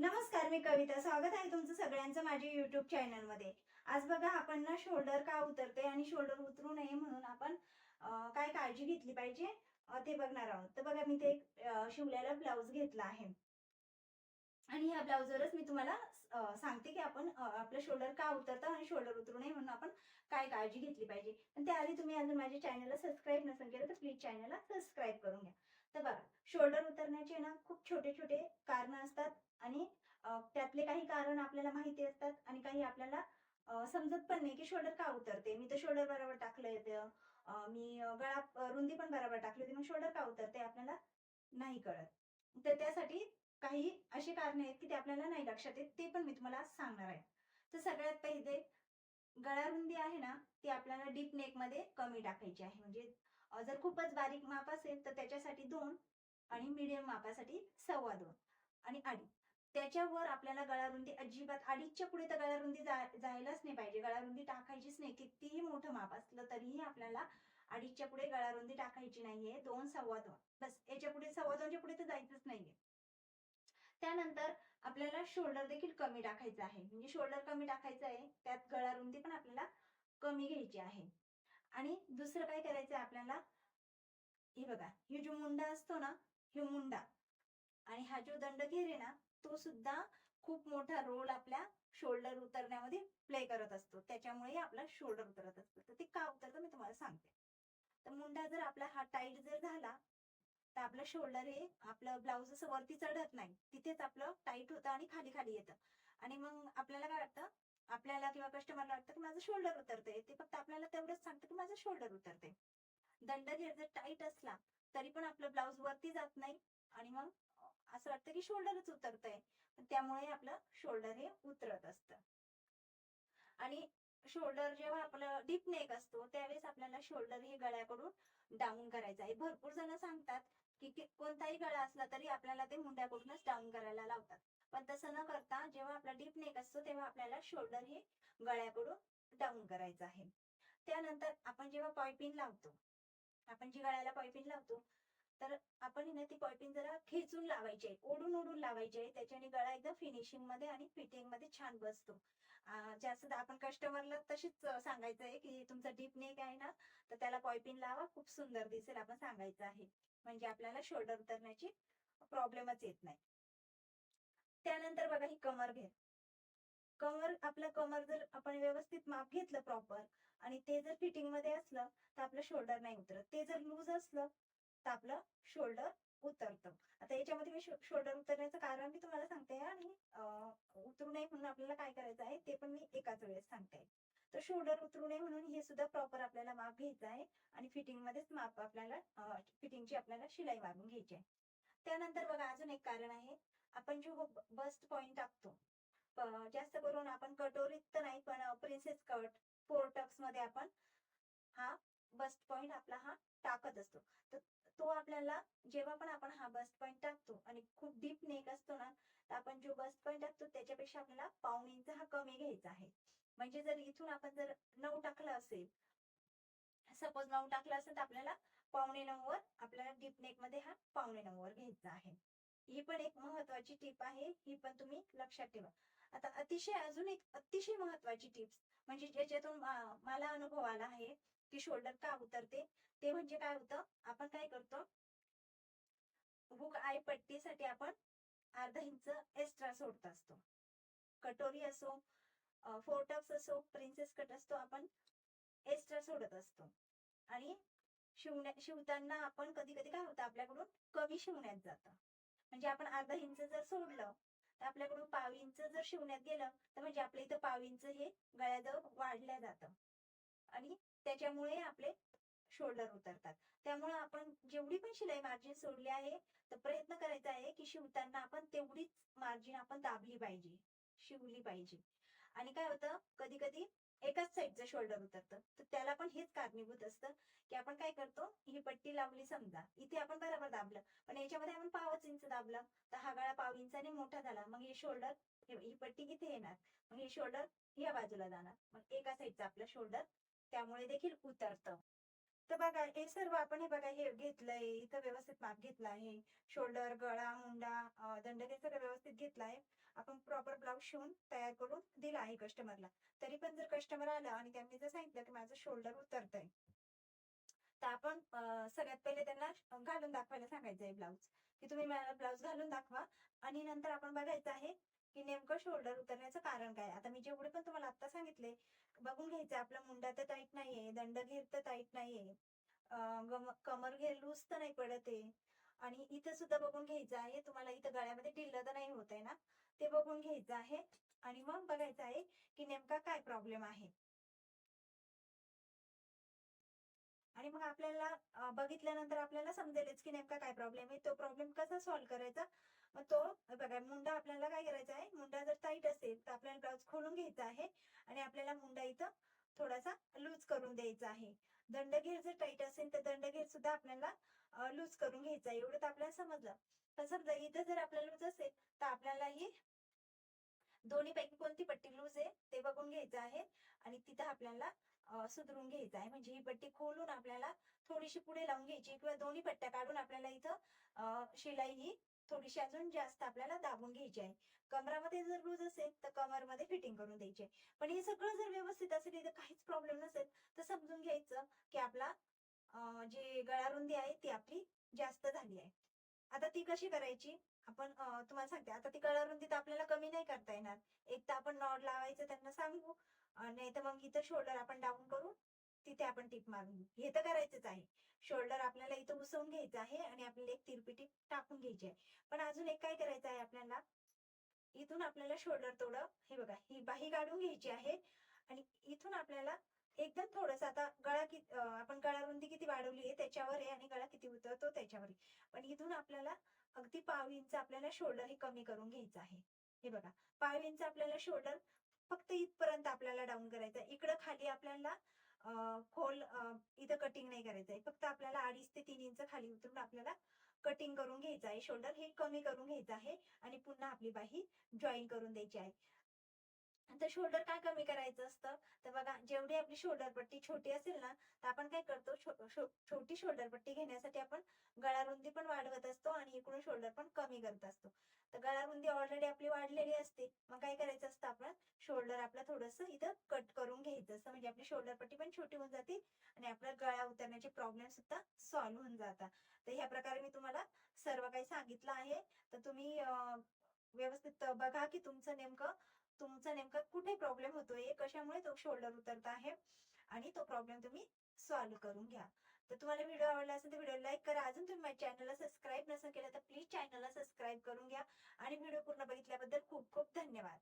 नमस्कार मी कविता. स्वागत आहे तुमचं सगळ्यांचं माझ्या युट्यूब चॅनलमध्ये. आज बघा आपण ना शोल्डर का उतरते आणि शोल्डर उतरू नये म्हणून आपण काय काळजी घेतली पाहिजे ते बघणार आहोत. तर बघा मी ते एक, शिवलेला ब्लाऊज घेतला आहे. आणि ह्या ब्लाऊजवरच मी तुम्हाला सांगते की आपण आपलं शोल्डर का उतरतं आणि शोल्डर उतरू नये म्हणून आपण काय काळजी घेतली पाहिजे. पण त्याआधी तुम्ही अजून माझ्या चॅनलला सबस्क्राईब नसेल केलं तर प्लीज चॅनलला सबस्क्राईब करून घ्या. तर बघा शोल्डर उतरण्याचे ना खूप छोटे छोटे कारण असतात आणि त्यातले काही कारण आपल्याला माहिती असतात आणि काही आपल्याला समजत पण नाही की शोल्डर का उतरते. मी तर शोल्डर बरोबर टाकलंय मी गळा रुंदी पण बरोबर टाकली होती. मग शोल्डर का उतरते आपल्याला नाही कळत. तर त्यासाठी काही अशी कारणे आहेत की ते आपल्याला नाही लक्षात येत. ते पण मी तुम्हाला सांगणार आहे. तर सगळ्यात पहिले गळा रुंदी आहे ना ती आपल्याला डीप नेकमध्ये कमी टाकायची आहे. म्हणजे जर खूपच बारीक माप असेल तर त्याच्यासाठी दोन आणि मीडियम मापासाठी सव्वा दोन आणि अडीच. त्याच्यावर आपल्याला गळारुंदी अजिबात अडीचच्या पुढे तर गळारुंदी जायलाच नाही पाहिजे. गळारुंदी टाकायचीच नाही. कितीही मोठं माप असलं तरीही आपल्याला अडीचच्या पुढे गळारुंदी टाकायची नाहीये. दोन सव्वा दोन. बस याच्यापुढे सव्वा दोनच्या पुढे तर जायचंच नाहीये. त्यानंतर आपल्याला शोल्डर देखील कमी टाकायचं आहे. म्हणजे शोल्डर कमी टाकायचं आहे. त्यात गळारुंदी पण आपल्याला कमी घ्यायची आहे. आणि दुसरं काय करायचं आपल्याला? हे बघा हे जो मुंडा असतो ना हे मुंडा. आणि हा जो दंड घेरे ना तो सुद्धा खूप मोठा रोल आपल्या शोल्डर उतरण्यामध्ये प्ले करत असतो. त्याच्यामुळे आपला शोल्डर उतरत असतो. तर ते का उतरतं मी तुम्हाला सांगते. तर मुंडा जर आपला हा टाईट जर झाला तर आपलं शोल्डर हे आपलं ब्लाऊज असं वरती चढत नाही. तिथेच आपलं टाईट होतं आणि खाली खाली येतं. आणि मग आपल्याला काय वाटतं? आपल्याला किंवा कस्टमरला वाटतं की माझं शोल्डर उतरते ते फक्त आपल्याला तेवढंच सांगतं की माझं शोल्डर उतरते दंडघेर जर टाईट असला तरी पण आपलं ब्लाऊज वरती जात नाही आणि मग असं वाटतं की शोल्डरच उतरतंय. त्यामुळे आपलं शोल्डर हे उतरत असतं. आणि शोल्डर जेव्हा आपलं डीप नेक असतो त्यावेळेस आपल्याला शोल्डर हे गळ्याकडून डाऊन करायचं आहे. भरपूर जण सांगतात की की कोणताही गळा असला तरी आपल्याला ते मुंड्याकडूनच डाऊन करायला लावतात. पण तसं न करता जेव्हा आपला डीप नेक असतो तेव्हा आपल्याला शोल्डर हे गळ्याकडून डाऊन करायचं आहे. त्यानंतर आपण जेव्हा पॉयपिन लावतो आपण जी गळ्याला पॉयपिन लावतो तर आपण ना ती पॉयपिन जरा खेचून लावायची आहे ओढून ओढून लावायची आहे त्याच्याने गळा एकदम फिनिशिंगमध्ये आणि फिटिंगमध्ये छान बसतो. अं, जास्त आपण कस्टमरला तशीच सांगायचं आहे की तुमचा डीप नेक आहे ना तर त्याला पॉयपिन लावा खूप सुंदर दिसेल आपण सांगायचं आहे. म्हणजे आपल्याला शोल्डर उतरण्याची प्रॉब्लेमच येत नाही. त्यानंतर बघा ही कमर घे कमर आपलं कमर जर आपण व्यवस्थित माप घेतलं प्रॉपर आणि ते जर फिटिंगमध्ये असलं तर आपलं शोल्डर नाही उतरत. ते जर लूज असलं तर आपलं शोल्डर उतरतं. आता याच्यामध्ये मी शोल्डर उतरण्याचं कारण मी तुम्हाला सांगते आणि उतरू नये म्हणून आपल्याला काय करायचं आहे ते पण मी एकाच वेळेस सांगते. तर शोल्डर उतरू नये म्हणून हे सुद्धा प्रॉपर आपल्याला माप घ्यायचं आहे आणि फिटिंग मध्येच माप आपल्याला फिटिंगची आपल्याला शिलाई मारून घ्यायची आहे. त्यानंतर बघा अजून एक कारण आहे. आपण जो बस्ट पॉइंट टाकतो. जास्त करून आपण कटोरीत तर नाही पण प्रिन्सेस कट फोर टक्समध्ये आपण हा बस्ट पॉइंट आपला हा टाकत असतो. तर तो आपल्याला जेव्हा पण आपण हा बस्ट पॉइंट टाकतो आणि खूप डीप नेक असतो ना तर आपण जो बस्ट पॉइंट टाकतो त्याच्यापेक्षा आपल्याला पाऊन इंच हा कमी घ्यायचा आहे. म्हणजे जर इथून आपण जर नऊ टाकलं असेल सपोज नऊ टाकलं असेल तर आपल्याला पावणे नऊ वर आपल्याला डीप नेकमध्ये हा पावणे नऊ वर घ्यायचा आहे. ही पण एक महत्वाची टीप आहे ही पण तुम्ही लक्षात ठेवा. आता अतिशय अजून एक अतिशय महत्वाची टिप्स म्हणजे ज्याच्यातून मला अनुभव आला आहे की शोल्डर का उतरते ते म्हणजे काय होतं आपण काय करतो हुक आय पट्टीसाठी आपण अर्धा इंच एक्स्ट्रा सोडत असतो. कटोरी असो फोर्टक्स असो प्रिन्सेस कट असतो आपण एक्स्ट्रा सोडत असतो. आणि शिवण्या शिवताना आपण कधी कधी काय होतं आपल्याकडून कमी शिवण्यात जातं. म्हणजे आपण अर्धा इंच जर सोडलं तर आपल्याकडून पाव इंच जर शिवण्यात गेलं तर म्हणजे आपल्या इथं पाव इंच हे गळ्याजवळ वाढल्या जातं. आणि त्याच्यामुळे आपले शोल्डर उतरतात. त्यामुळे आपण जेवढी पण शिलाई मार्जिन सोडली आहे तर प्रयत्न करायचा आहे की शिवताना आपण तेवढीच मार्जिन आपण दाबली पाहिजे शिवली पाहिजे. आणि काय होतं? कधी कधी एकाच साईडचं शोल्डर उतरतं. तर त्याला पण हेच कारणीभूत असतं की आपण काय करतो? ही पट्टी लावली समजा. इथे आपण बरोबर दाबलं. पण याच्यामध्ये आपण पावच इंच दाबलं. तर हा गळा पाव इंचाने मोठा झाला. मग हे शोल्डर ही पट्टी इथे येणार. मग हे शोल्डर या बाजूला जाणार. मग एका साईडचं आपलं शोल्डर त्यामुळे देखील उतरतं. तर बघा हे सर्व आपण हे बघा हे घेतलंय इथं व्यवस्थित माप घेतला आहे. शोल्डर गळा मुंडा दंड दंडके सगळं व्यवस्थित घेतला आहे. आपण प्रॉपर ब्लाऊज शिवून तयार करून दिला आहे कस्टमरला तरी पण जर कस्टमर आला आणि त्यांनी जर सांगितलं की माझं शोल्डर उतरतंय. तर आपण सगळ्यात पहिले त्यांना घालून दाखवायला सांगायचं आहे ब्लाऊज की तुम्ही मला ब्लाऊज घालून दाखवा. आणि नंतर आपण बघायचं आहे की नेमकं शोल्डर उतरण्याचं कारण काय? आता मी जेवढे पण तुम्हाला आता सांगितले बघून घ्यायचं आपला मुंडा तर टाईट नाहीये दंड घेर तर टाईट नाहीये. कमर घेर लूज तर नाही पडत आहे. आणि इथं सुद्धा बघून घ्यायचं आहे. तुम्हाला इथं गळ्यामध्ये ढिल्ल तर नाही होत आहे ना? ते बघून घ्यायचं आहे. आणि मग बघायचं आहे की नेमका काय प्रॉब्लेम आहे. आणि मग आपल्याला बघितल्यानंतर आपल्याला समजेलच की नेमका काय प्रॉब्लेम आहे. तो प्रॉब्लेम कसा सॉल्व्ह करायचा? मग तो बघा मुंडा आपल्याला काय करायचा आहे? मुंडा जर टाईट असेल तर आपल्याला ब्लाऊज खोलून घ्यायचा आहे आणि आपल्याला मुंडा इथं थोडासा लूज करून द्यायचा आहे. दंडघेर जर टाईट असेल तर दंडघेर सुद्धा आपल्याला लूज करून घ्यायचा आहे. एवढं तर आपल्याला समजलं. तर समजा इथं जर आपल्याला लूज असेल तर आपल्याला ही दोन्ही पैकी कोणती पट्टी लूज आहे ते बघून घ्यायचं आहे आणि तिथं आपल्याला सुधरून घ्यायचं आहे. म्हणजे ही पट्टी खोलून आपल्याला थोडीशी पुढे लावून घ्यायची किंवा दोन्ही पट्ट्या काढून आपल्याला इथं शिलाई ही थोडीशी अजून जास्त आपल्याला दाबून घ्यायची आहे. कमरामध्ये जर लूज असेल तर कमरमध्ये फिटिंग करून द्यायची आहे. पण हे सगळं जर व्यवस्थित असेल इथं काहीच प्रॉब्लेम नसेल तर समजून घ्यायचं की आपला जी जी गळारुंदी आहे ती आपली जास्त झाली आहे. आता ती कशी करायची? आपण तुम्हाला सांगते. आता ती गळारुंदी तर आपल्याला कमी नाही करता येणार. एक तर आपण नॉड लावायचं त्यांना सांगू. नाही तर मग इथं शोल्डर आपण डाऊन करू. तिथे आपण टिप मारून हे तर करायचंच आहे. शोल्डर आपल्याला इथं उसवून घ्यायचं आहे आणि आपल्याला एक तिरपी टाकून घ्यायची आहे. पण अजून एक काय करायचं आहे आपल्याला? इथून आपल्याला शोल्डर थोडं हे बघा ही बाही काढून घ्यायची आहे आणि इथून आपल्याला एकदम थोडस आता गळा कि आपण गळा रुंदी किती वाढवली आहे त्याच्यावर आहे आणि गळा किती उतरतो त्याच्यावर आहे. पण इथून आपल्याला अगदी पाव इंच आपल्याला शोल्डर हे कमी करून घ्यायचं आहे. हे बघा पाव इंच आपल्याला शोल्डर फक्त इथपर्यंत आपल्याला डाऊन करायचं इकडं खाली आपल्याला खोल इथं कटिंग नाही करायचं आहे फक्त आपल्याला अडीच ते तीन इंच खाली उतरून आपल्याला कटिंग करून घ्यायचं आहे. शोल्डर हे कमी करून घ्यायचं आहे आणि पुन्हा आपली बाही जॉईन करून द्यायची आहे. आता शोल्डर काय कमी करायचं असतं? तर बघा जेवढी आपली शोल्डर पट्टी छोटी असेल ना तर आपण काय करतो? छोटी शोल्डर पट्टी घेण्यासाठी आपण गळारुंदी पण वाढवत असतो आणि इकडून शोल्डर पण कमी करत असतो. तर गळारुंदी ऑलरेडी आपली वाढलेली असते. मग काय करायचं असतं आपण? शोल्डर आपलं थोडस इथं कट करून घ्यायचं असतं. म्हणजे आपली शोल्डर पट्टी पण छोटी होऊन जाते आणि आपला गळा उतरण्याचे प्रॉब्लेम सुद्धा सॉल्व्ह होऊन जातात. तर ह्या प्रकारे मी तुम्हाला सर्व काही सांगितलं आहे. तर तुम्ही व्यवस्थित बघा की तुमचं नेमकं तुमचा नेमका कुठे प्रॉब्लेम होतोय? कशामुळे तो शोल्डर उतरत आहे? आणि तो प्रॉब्लेम तुम्ही सॉल्व्ह करून घ्या. तर तुम्हाला व्हिडिओ आवडला असेल तर व्हिडिओ लाईक करा. अजून तुम्ही माझ्या चॅनलला सबस्क्राईब नसेल केलं तर प्लीज चॅनलला सबस्क्राईब करून घ्या. आणि व्हिडिओ पूर्ण बघितल्याबद्दल खूप खूप धन्यवाद.